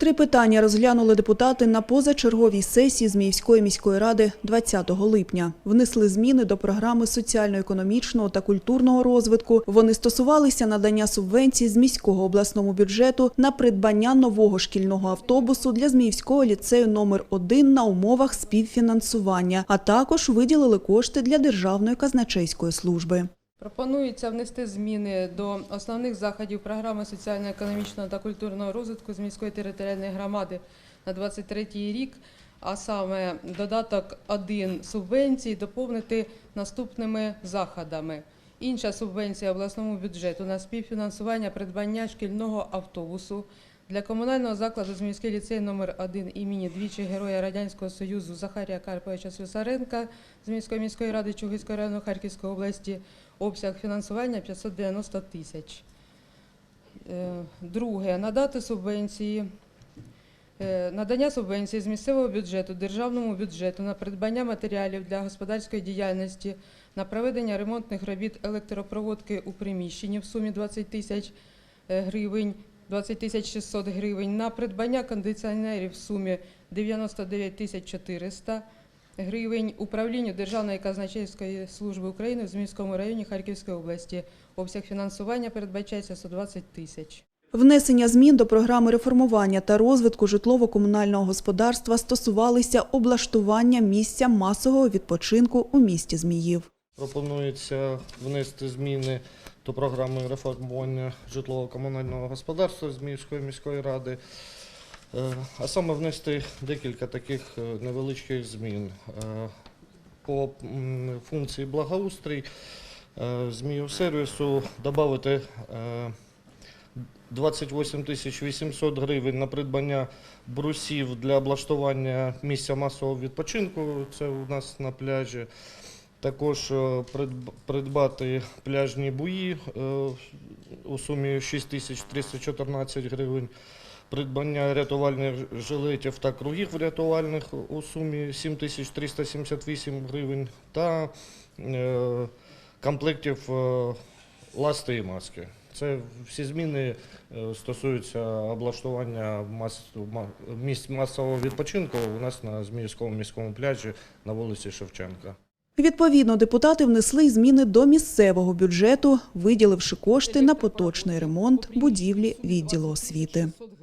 Три питання розглянули депутати на позачерговій сесії Зміївської міської ради 20 липня. Внесли зміни до програми соціально-економічного та культурного розвитку. Вони стосувалися надання субвенцій з міського обласному бюджету на придбання нового шкільного автобусу для Зміївського ліцею номер 1 на умовах співфінансування, а також виділили кошти для Державної казначейської служби. Пропонується внести зміни до основних заходів програми соціально-економічного та культурного розвитку з міської територіальної громади на 23 рік, а саме додаток 1 субвенцій доповнити наступними заходами. Інша субвенція обласному бюджету на співфінансування придбання шкільного автобусу для комунального закладу Зміївський ліцей номер 1 імені двічі Героя Радянського Союзу Захарія Карповича Слюсаренка Зміївської міської ради Чугуйського району Харківської області. Обсяг фінансування 590 тисяч. Е, Друге, надати субвенції, е, надання субвенції з місцевого бюджету державному бюджету на придбання матеріалів для господарської діяльності, на проведення ремонтних робіт електропроводки у приміщенні в сумі 20 тисяч е, гривень, 20 тисяч 600 гривень, на придбання кондиціонерів в сумі 99 тисяч 400 гривень управлінню Державної казначейської служби України в Зміївському районі Харківської області. Обсяг фінансування передбачається 120 тисяч. Внесення змін до програми реформування та розвитку житлово-комунального господарства стосувалися облаштування місця масового відпочинку у місті Зміїв. Пропонується внести зміни до програми реформування житлово-комунального господарства Зміївської міської ради, Е, а саме внести декілька таких е, невеличких змін. Е, По функції благоустрій е, Зміївсервісу додати 28 тисяч 800 гривень на придбання брусів для облаштування місця масового відпочинку. Це у нас на пляжі. Також е, придбати пляжні буї е, у сумі 6314 гривень, придбання рятувальних жилетів та кругів рятувальних у сумі 7378 гривень та е, комплектів ласти і маски. Це всі зміни стосуються облаштування місць масового відпочинку у нас на Зміївському міському пляжі на вулиці Шевченка. Відповідно, депутати внесли зміни до місцевого бюджету, виділивши кошти на поточний ремонт будівлі відділу освіти. 600 гривень.